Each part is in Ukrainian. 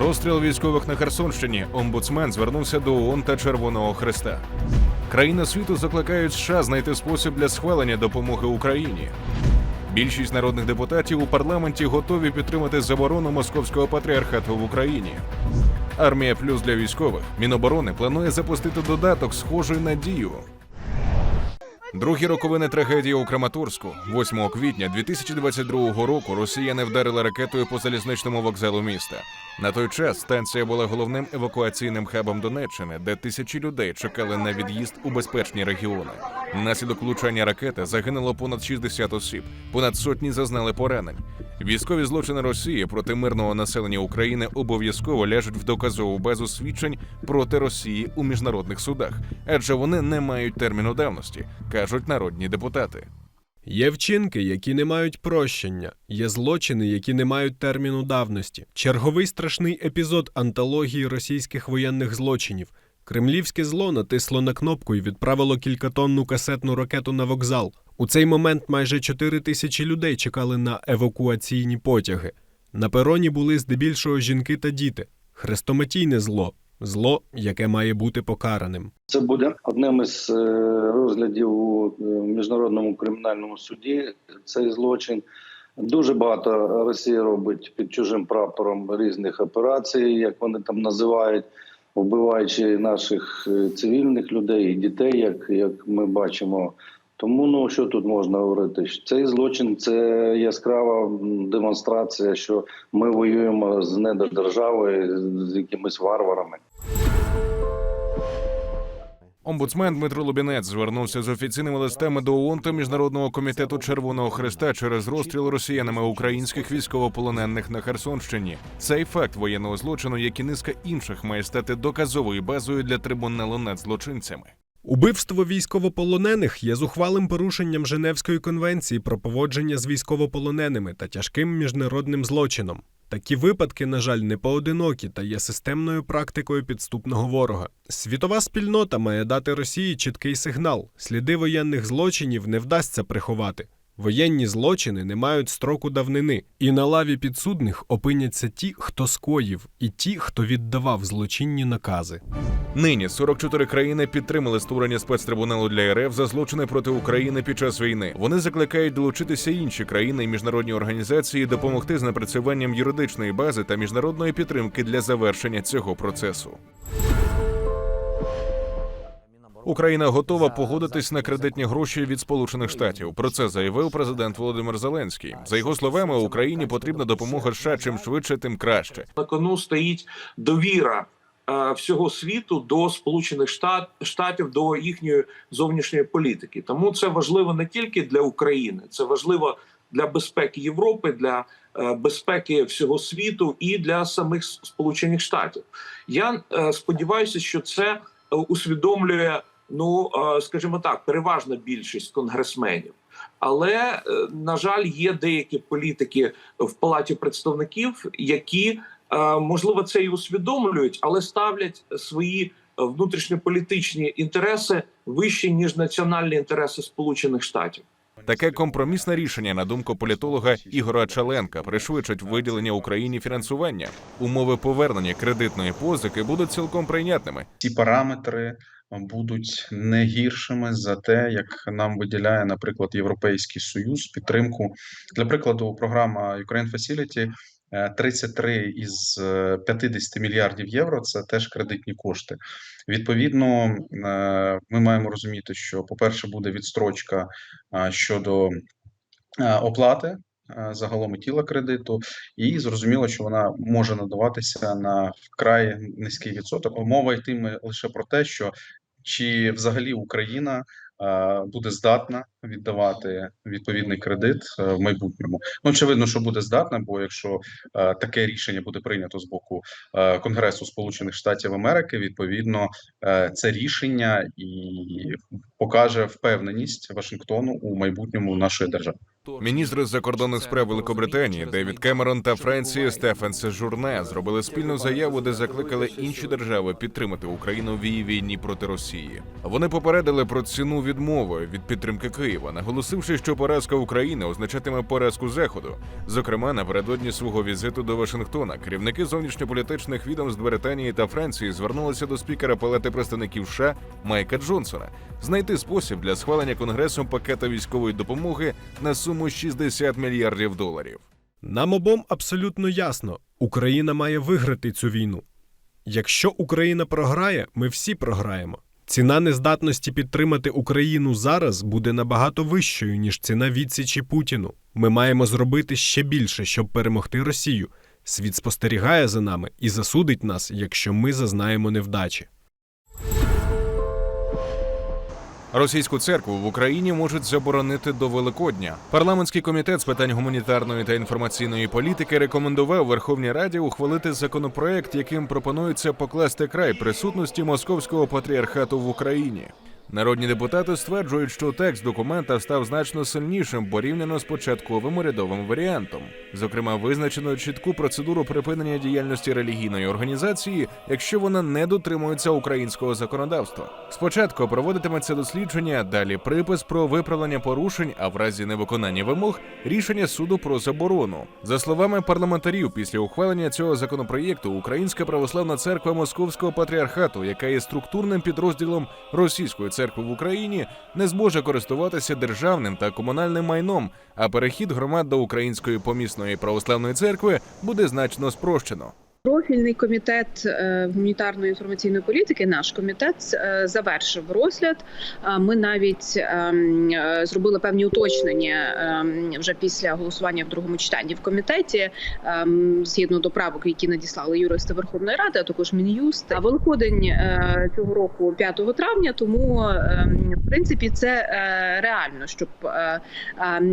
Розстріл військових на Херсонщині. Омбудсмен звернувся до ООН та Червоного Хреста. Країни світу закликають США знайти спосіб для схвалення допомоги Україні. Більшість народних депутатів у парламенті готові підтримати заборону московського патріархату в Україні. Армія плюс для військових. Міноборони планує запустити додаток, схожий на дію. Другі роковини трагедії у Краматорську. 8 квітня 2022 року росіяни вдарили ракетою по залізничному вокзалу міста. На той час станція була головним евакуаційним хабом Донеччини, де тисячі людей чекали на від'їзд у безпечні регіони. Внаслідок влучання ракети загинуло понад 60 осіб, понад сотні зазнали поранень. Військові злочини Росії проти мирного населення України обов'язково ляжуть в доказову базу свідчень проти Росії у міжнародних судах, адже вони не мають терміну давності, кажуть народні депутати. Є вчинки, які не мають прощення, є злочини, які не мають терміну давності. Черговий страшний епізод антології російських воєнних злочинів. Кремлівське зло натисло на кнопку і відправило кількатонну касетну ракету на вокзал. У цей момент майже 4 тисячі людей чекали на евакуаційні потяги. На пероні були здебільшого жінки та діти. Хрестоматійне зло зло, яке має бути покараним. Це буде одним із е, розглядів у е, міжнародному кримінальному суді. Цей злочин дуже багато Росія робить під чужим прапором різних операцій, як вони там називають, вбиваючи наших е, цивільних людей і дітей, як, як ми бачимо. Тому ну що тут можна говорити? Цей злочин це яскрава демонстрація, що ми воюємо з недодержавою, з якимись варварами. Омбудсмен Дмитро Лубінець звернувся з офіційними листами до ООН та Міжнародного комітету Червоного Хреста через розстріл росіянами українських військовополонених на Херсонщині. Цей факт воєнного злочину, як і низка інших, має стати доказовою базою для трибуналу над злочинцями. Убивство військовополонених є зухвалим порушенням Женевської конвенції про поводження з військовополоненими та тяжким міжнародним злочином. Такі випадки, на жаль, не поодинокі та є системною практикою підступного ворога. Світова спільнота має дати Росії чіткий сигнал: сліди воєнних злочинів не вдасться приховати. Воєнні злочини не мають строку давнини, і на лаві підсудних опиняться ті, хто скоїв, і ті, хто віддавав злочинні накази. Нині 44 країни підтримали створення спецтрибуналу для РФ за злочини проти України під час війни. Вони закликають долучитися інші країни і міжнародні організації допомогти з напрацюванням юридичної бази та міжнародної підтримки для завершення цього процесу. Україна готова погодитись на кредитні гроші від Сполучених Штатів. Про це заявив президент Володимир Зеленський. За його словами, Україні потрібна допомога США чим швидше, тим краще. на кону стоїть довіра е, всього світу до Сполучених Штат, Штатів, до їхньої зовнішньої політики. Тому це важливо не тільки для України, це важливо для безпеки Європи, для е, безпеки всього світу і для самих Сполучених Штатів. Я е, сподіваюся, що це усвідомлює. Ну, е, скажімо так, переважна більшість конгресменів. Але е, на жаль, є деякі політики в палаті представників, які е, можливо це і усвідомлюють, але ставлять свої е, внутрішньополітичні інтереси вище ніж національні інтереси Сполучених Штатів. Таке компромісне рішення, на думку політолога Ігора Чаленка, пришвидшить виділення Україні фінансування. Умови повернення кредитної позики будуть цілком прийнятними. ці параметри будуть не гіршими за те, як нам виділяє, наприклад, Європейський Союз підтримку. Для прикладу, програма Ukraine Facility 33 із е, 50 мільярдів євро це теж кредитні кошти. Відповідно, е, ми маємо розуміти, що, по-перше, буде відстрочка е, щодо е, оплати. е, Загалом тіла кредиту, і зрозуміло, що вона може надаватися на вкрай низький відсоток. Мова йтиме лише про те, що чи взагалі Україна е, буде здатна віддавати відповідний кредит е, в майбутньому. Ну очевидно, що буде здатна, бо якщо е, таке рішення буде прийнято з боку е, Конгресу Сполучених Штатів Америки, відповідно е, це рішення і покаже впевненість Вашингтону у майбутньому нашої держави. Міністри закордонних справ Великобританії Девід Кемерон та Франції Стефан Сежурне зробили спільну заяву, де закликали інші держави підтримати Україну в її війні проти Росії. Вони попередили про ціну відмови від підтримки Києва, наголосивши, що поразка України означатиме поразку Заходу. Зокрема, напередодні свого візиту до Вашингтона керівники зовнішньополітичних відомств Британії та Франції звернулися до спікера Палати представників США Майка Джонсона знайти спосіб для схвалення конгресом пакета військової допомоги на суму 60 мільярдів доларів. Нам обом абсолютно ясно, Україна має виграти цю війну. Якщо Україна програє, ми всі програємо. Ціна нездатності підтримати Україну зараз буде набагато вищою, ніж ціна відсічі Путіну. Ми маємо зробити ще більше, щоб перемогти Росію. Світ спостерігає за нами і засудить нас, якщо ми зазнаємо невдачі. Російську церкву в Україні можуть заборонити до Великодня. Парламентський комітет з питань гуманітарної та інформаційної політики рекомендував Верховній Раді ухвалити законопроект, яким пропонується покласти край присутності московського патріархату в Україні. Народні депутати стверджують, що текст документа став значно сильнішим порівняно з початковим урядовим варіантом. Зокрема, визначено чітку процедуру припинення діяльності релігійної організації, якщо вона не дотримується українського законодавства. Спочатку проводитиметься дослідження, далі припис про виправлення порушень, а в разі невиконання вимог рішення суду про заборону. За словами парламентарів, після ухвалення цього законопроєкту Українська православна церква Московського патріархату, яка є структурним підрозділом російської церкви в Україні, не зможе користуватися державним та комунальним майном, а перехід громад до Української помісної православної церкви буде значно спрощено. Профільний комітет е, гуманітарної інформаційної політики, наш комітет е, завершив розгляд. Е, Ми навіть ем, зробили певні уточнення ем, вже після голосування в другому читанні в комітеті, ем, згідно до правок, які надіслали юристи Верховної Ради, а також Мін'юст. Великодень цього року 5 травня. Тому в принципі це реально, щоб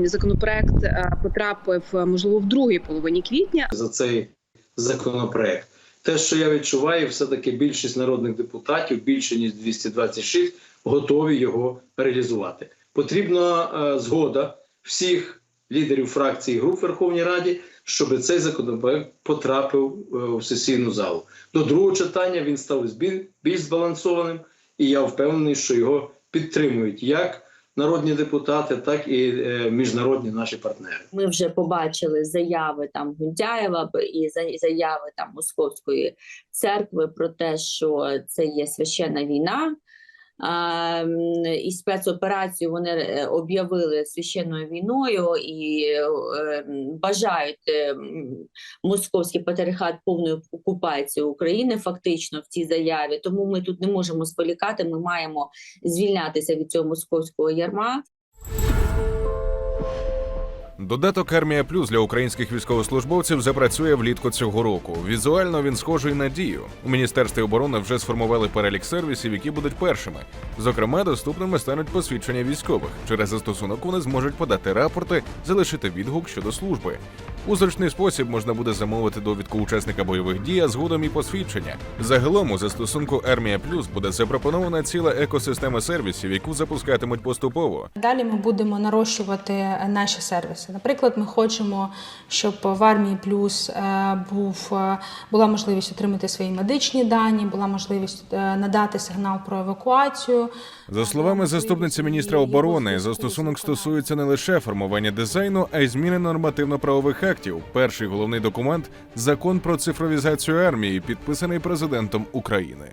законопроект потрапив можливо в другій половині квітня. за цей законопроект. Те, що я відчуваю, все-таки більшість народних депутатів, більше ніж 226, готові його реалізувати. Потрібна е, згода всіх лідерів фракцій і груп Верховній Раді, щоб цей законопроект потрапив е, в сесійну залу. До другого читання він став більш збалансованим, і я впевнений, що його підтримують як народні депутати, так і е, міжнародні наші партнери. Ми вже побачили заяви там Гундяєва і за- заяви там Московської церкви про те, що це є священна війна. І спецоперацію вони е, об'явили священною війною і е, бажають е, московський патріархат повної окупації України фактично в цій заяві. Тому ми тут не можемо сполікати. Ми маємо звільнятися від цього московського ярма. Додаток Армія Плюс для українських військовослужбовців запрацює влітку цього року. Візуально він схожий на дію. У міністерстві оборони вже сформували перелік сервісів, які будуть першими. Зокрема, доступними стануть посвідчення військових. Через застосунок вони зможуть подати рапорти, залишити відгук щодо служби. У зручний спосіб можна буде замовити довідку учасника бойових дій, а згодом і посвідчення. Загалом у застосунку Армія Плюс буде запропонована ціла екосистема сервісів, яку запускатимуть поступово. Далі ми будемо нарощувати е, наші сервіси. Наприклад, ми хочемо, щоб в армії плюс е, був е, була можливість отримати свої медичні дані, була можливість е, надати сигнал про евакуацію. За словами заступниці міністра оборони, застосунок стосується не лише формування дизайну, а й зміни нормативно-правових актів. Перший головний документ закон про цифровізацію армії, підписаний президентом України.